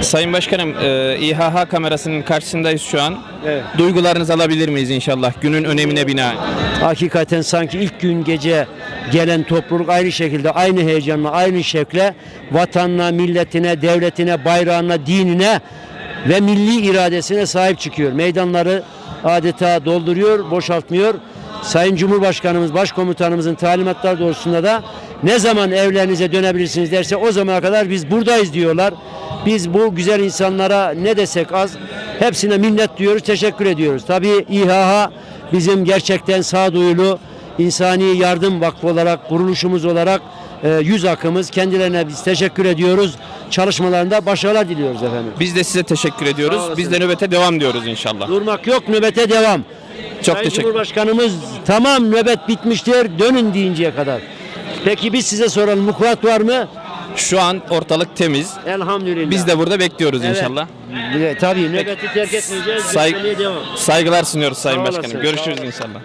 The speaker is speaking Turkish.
Sayın Başkanım, e, İHH kamerasının karşısındayız şu an. Evet. Duygularınızı alabilir miyiz inşallah günün önemine binaen? Hakikaten sanki ilk gün gece gelen topluluk aynı şekilde, aynı heyecanla, aynı şevkle vatanına, milletine, devletine, bayrağına, dinine ve milli iradesine sahip çıkıyor. Meydanları adeta dolduruyor, boşaltmıyor. Sayın Cumhurbaşkanımız, Başkomutanımızın talimatları doğrultusunda da ne zaman evlerinize dönebilirsiniz derse o zamana kadar biz buradayız diyorlar. Biz bu güzel insanlara ne desek az. Hepsine minnet diyoruz, teşekkür ediyoruz. Tabii İHH bizim gerçekten sağduyulu insani yardım vakfı olarak, kuruluşumuz olarak e, yüz akımız. Kendilerine biz teşekkür ediyoruz. Çalışmalarında başarılar diliyoruz efendim. Biz de size teşekkür ediyoruz. Biz de nöbete devam diyoruz inşallah. Durmak yok, nöbete devam. Çok Sayın teşekkür Cumhurbaşkanımız tamam nöbet bitmiştir, dönün deyinceye kadar. Peki biz size soralım, mukuat var mı? Şu an ortalık temiz. Elhamdülillah. Biz de burada bekliyoruz Evet. inşallah. E, Tabii nöbeti terk etmeyeceğiz. Say- saygılar sunuyoruz Sayın Sağ Başkanım. Görüşürüz olasın. inşallah.